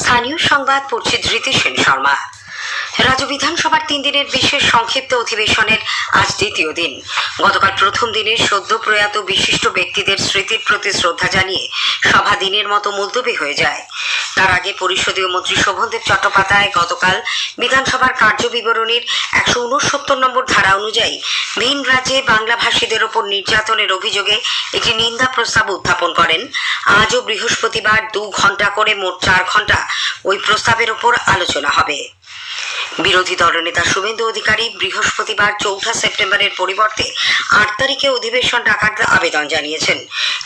স্থানীয় সংবাদ পড়ছে ধৃতি সেন শর্মা। রাজ্য বিধানসভার তিন দিনের বিশেষ সংক্ষিপ্ত অধিবেশনের আজ দ্বিতীয় দিন। গতকাল প্রথম দিনে সদ্য প্রয়াত বিশিষ্ট ব্যক্তিদের স্মৃতির প্রতি শ্রদ্ধা জানিয়ে সভা দিনের মতো মুলতবি হয়ে যায়। তার আগে পরিষদীয় মন্ত্রী শোভনদেব চট্টোপাধ্যায় গতকাল বিধানসভার কার্য বিবরণীর একশো উনসত্তর নম্বর ধারা অনুযায়ী ভিন রাজ্যে বাংলাভাষীদের ওপর নির্যাতনের অভিযোগে একটি নিন্দা প্রস্তাব উত্থাপন করেন। আজও বৃহস্পতিবার দু ঘণ্টা করে মোট চার ঘণ্টা ওই প্রস্তাবের ওপর আলোচনা হবে। বিরোধী দলনেতা শুভেন্দু অধিকারী বৃহস্পতিবার চৌঠা সেপ্টেম্বরের পরিবর্তে আট তারিখে অধিবেশন ডাকার আবেদন জানিয়েছেন।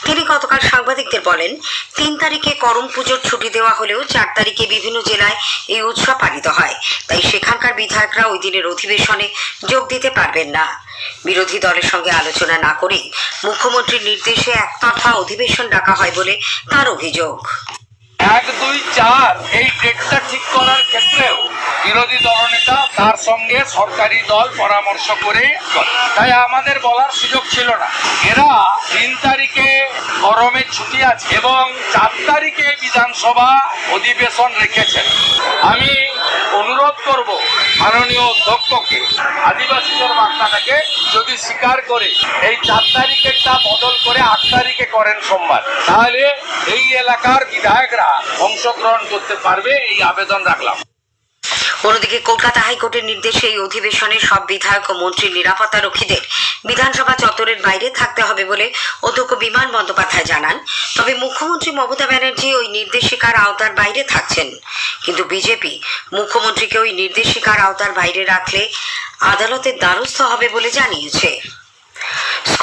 তিনি গতকাল সাংবাদিকদের বলেন, তিন তারিখে করম পুজোর ছুটি দেওয়া হলেও চার তারিখে বিভিন্ন জেলায় এই উৎসব পালিত হয়। তাই সেখানকার বিধায়করা ওই দিনের অধিবেশনে যোগ দিতে পারবেন না। বিরোধী দলের সঙ্গে আলোচনা না করে মুখ্যমন্ত্রীর নির্দেশে একতরফা অধিবেশন ডাকা হয় বলে তার অভিযোগ। এক, দুই, চার, এই ডেটটা ঠিক করার ক্ষেত্রেও বিরোধী দলনেতা তার সঙ্গে সরকারি দল পরামর্শ করে। তাই আমাদের বলার সুযোগ ছিল না। এরা তিন তারিখে গরমের ছুটি আছে এবং চার তারিখে বিধানসভা অধিবেশন রেখেছেন। আমি অনুরোধ করব মাননীয় অধ্যক্ষকে, আদিবাসীদের বার্তাটাকে যদি স্বীকার করে, এই চার তারিখেরটা বদল করে আট তারিখে করেন সোমবার। তাহলে এই এলাকার বিধায়করা অংশগ্রহণ করতে পারবে, এই আবেদন রাখলাম। অন্যদিকে কলকাতা হাইকোর্টের নির্দেশে এই অধিবেশনে সব বিধায়ক ও মন্ত্রীর নিরাপত্তা রক্ষীদের বিধানসভা চত্বরের বাইরে থাকতে হবে বলে অধ্যক্ষ বিমান বন্দ্যোপাধ্যায় জানান। তবে মুখ্যমন্ত্রী মমতা ব্যানার্জি ওই নির্দেশিকার আওতার বাইরে থাকছেন। কিন্তু বিজেপি মুখ্যমন্ত্রীকে ওই নির্দেশিকার আওতার বাইরে রাখলে আদালতের দ্বারস্থ হবে বলে জানিয়েছে।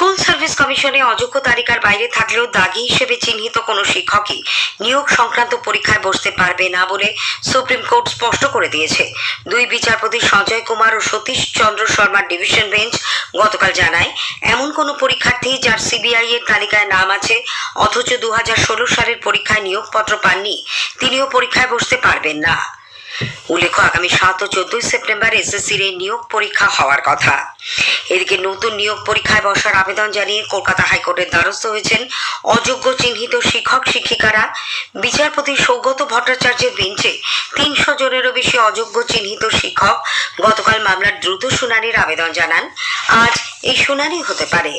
স্কুল সার্ভিস কমিশনে অযোগ্য তালিকার বাইরে থাকলেও দাগি হিসেবে চিহ্নিত কোনো শিক্ষকই নিয়োগ সংক্রান্ত পরীক্ষায় বসতে পারবে না বলে সুপ্রিম কোর্ট স্পষ্ট করে দিয়েছে। দুই বিচারপতি সঞ্জয় কুমার ও সতীশ চন্দ্র শর্মার ডিভিশন বেঞ্চ গতকাল জানায়, এমন কোনো পরীক্ষার্থী যার সিবিআই এর তালিকায় নাম আছে, অথচ দু হাজার ষোলো সালের পরীক্ষায় নিয়োগপত্র পাননি, তিনিও পরীক্ষায় বসতে পারবেন না। উল্লেখ্য, আগামী সাত ও চোদ্দই সেপ্টেম্বর এসএসসির এই নিয়োগ পরীক্ষা হওয়ার কথা। এদিকে নতুন নিয়োগ পরীক্ষায় বসার আবেদন জানিয়ে কলকাতা হাইকোর্টের দ্বারস্থ হয়েছেন অযোগ্য চিহ্নিত শিক্ষক শিক্ষিকারা। বিচারপতি সৌগত ভট্টাচার্যের বেঞ্চে তিনশো জনেরও বেশি অযোগ্য চিহ্নিত শিক্ষক গতকাল মামলার দ্রুত শুনানির আবেদন জানান। আজ এই শুনানি হতে পারে।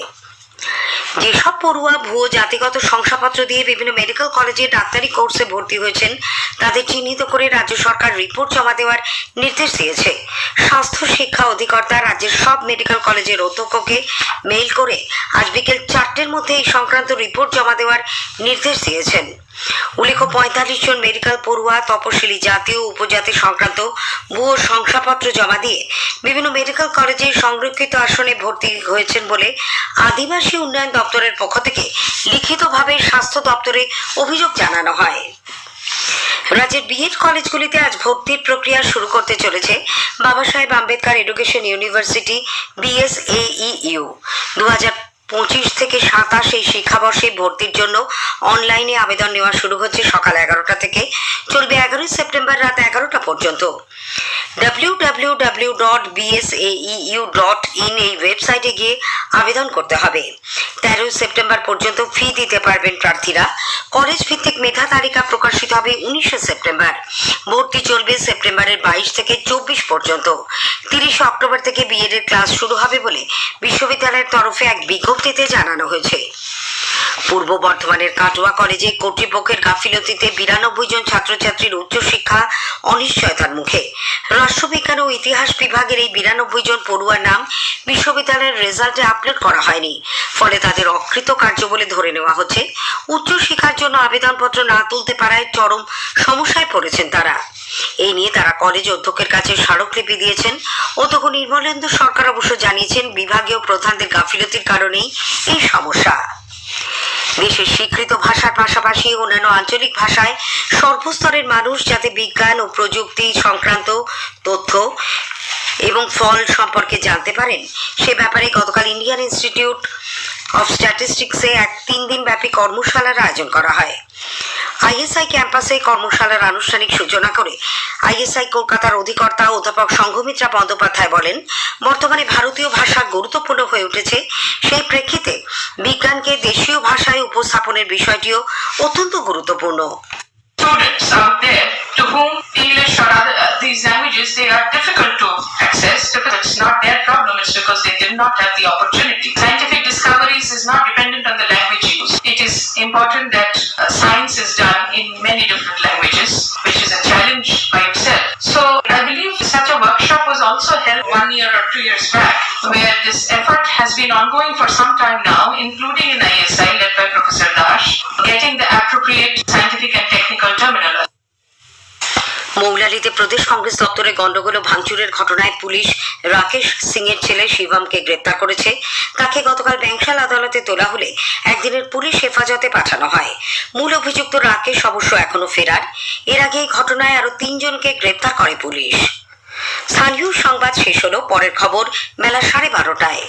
যেসব পড়ুয়া, ভুয়ো, জাতিগত শংসাপত্র দিয়ে বিভিন্ন মেডিকেল কলেজে ডাক্তারি কোর্সে ভর্তি হয়েছেন, তাদের চিহ্নিত করে রাজ্য সরকার রিপোর্ট জমা দেওয়ার নির্দেশ দিয়েছে। স্বাস্থ্য, শিক্ষা অধিকর্তা রাজ্যের সব মেডিকেল কলেজের অধ্যক্ষকে মেইল করে আজ বিকেল চারটের মধ্যে এই সংক্রান্ত রিপোর্ট জমা দেওয়ার নির্দেশ দিয়েছেন। উল্লেখ্য, পঁয়তাল্লিশ জন মেডিকেল পড়ুয়া, তপশিলি, জাতীয় উপজাতি সংক্রান্ত ভুয়ো শংসাপত্র জমা দিয়ে বিভিন্ন মেডিকেল কলেজে সংরক্ষিত আসনে ভর্তি হয়েছেন বলে আদিবাসী উন্নয়ন দপ্তরের পক্ষ থেকে লিখিতভাবে স্বাস্থ্য দপ্তরে অভিযোগ জানানো হয়। রাজ্যের বিএড কলেজগুলিতে আজ ভর্তির প্রক্রিয়া শুরু করতে চলেছে বাবা সাহেব আম্বেদকর এডুকেশন ইউনিভার্সিটি বিএসএইউ দু হাজার পঁচিশ থেকে সাতাশ এই শিক্ষাবর্ষে ভর্তির জন্য অনলাইনে আবেদন নেওয়া শুরু হচ্ছে সকাল এগারোটা থেকে। চলবে এগারোই সেপ্টেম্বর রাত এগারোটা পর্যন্ত। ডাব্লিউ ডট ডট ইন এই ওয়েবসাইটে গিয়ে আবেদন করতে হবে। তেরোই সেপ্টেম্বর পর্যন্ত ফি দিতে পারবেন প্রার্থীরা। কলেজ ভিত্তিক মেধা তালিকা প্রকাশিত হবে উনিশে সেপ্টেম্বর। ভর্তি চলবে সেপ্টেম্বরের বাইশ থেকে চব্বিশ পর্যন্ত। তিরিশে অক্টোবর থেকে বিএড এর ক্লাস শুরু হবে বলে বিশ্ববিদ্যালয়ের তরফে এক বিজ্ঞপ্তিতে জানানো হয়েছে। পূর্ব বর্ধমানের কাটোয়া কলেজে কর্তৃপক্ষের গাফিলতিতে বিরানব্বই জন ছাত্রছাত্রীর উচ্চশিক্ষা অনিশ্চয়তার মুখে। রাষ্ট্রবিজ্ঞান ও ইতিহাস বিভাগের এই বিরানব্বই জন পড়ুয়ার নাম বিশ্ববিদ্যালয়ের রেজাল্টে আপলোড করা হয়নি। ফলে তাদের অকৃতকার্য বলে ধরে নেওয়া হচ্ছে। উচ্চশিক্ষার জন্য আবেদনপত্র না তুলতে পারায় চরম সমস্যায় পড়েছেন তারা। এই নিয়ে তারা কলেজ অধ্যক্ষের কাছে স্মারকলিপি দিয়েছেন। অধ্যক্ষ নির্মলেন্দু সরকার অবশ্য জানিয়েছেন, বিভাগীয় প্রধানদের গাফিলতির কারণেই এই সমস্যা। দেশের স্বীকৃত ভাষার পাশাপাশি অন্যান্য আঞ্চলিক ভাষায় সর্বস্তরের মানুষ যাতে বিজ্ঞান ও প্রযুক্তি সংক্রান্ত তথ্য এবং ফল সম্পর্কে জানতে পারেন, সে ব্যাপারে গতকাল ইন্ডিয়ান ইনস্টিটিউট অফ স্ট্যাটিস্টিক্সে এক তিন দিন ব্যাপী কর্মশালার আয়োজন করা হয়। আইএসআই ক্যাম্পাসে কর্মশালার আনুষ্ঠানিক সূচনা করে আইএসআই কলকাতার অধিকর্তা অধ্যাপক সংঘমিত্রা বন্দ্যোপাধ্যায় বলেন বর্তমানে ভারতীয় ভাষা গুরুত্বপূর্ণ হয়ে উঠেছে সেই প্রেক্ষিতে বিজ্ঞানকে দেশীয় ভাষায় উপস্থাপনের বিষয়টিও অত্যন্ত গুরুত্বপূর্ণ uh, important that uh, science is done or two years back, where this effort has been ongoing for some time now, including in ISI led by Professor Dash, getting the appropriate scientific and technical terminology. মৌলালিতে প্রদেশ কংগ্রেস দপ্তরে গন্ডগোল ও ভাঙচুরের ঘটনায় police Rakesh Singh এর ছেলে শিবমকে গ্রেপ্তার করেছে তাকে গতকাল ব্যাংশাল আদালতে তোলা হলে একদিনের পুলিশ হেফাজতে পাঠানো হয় মূল অভিযুক্ত রাকেশ অবশ্য এখনও ফেরার এর আগে এই ঘটনায় আরও তিনজনকে গ্রেপ্তার করে পুলিশ স্থানীয় সংবাদ শেষ হলো পরের খবর মেলা সাড়ে বারোটায়।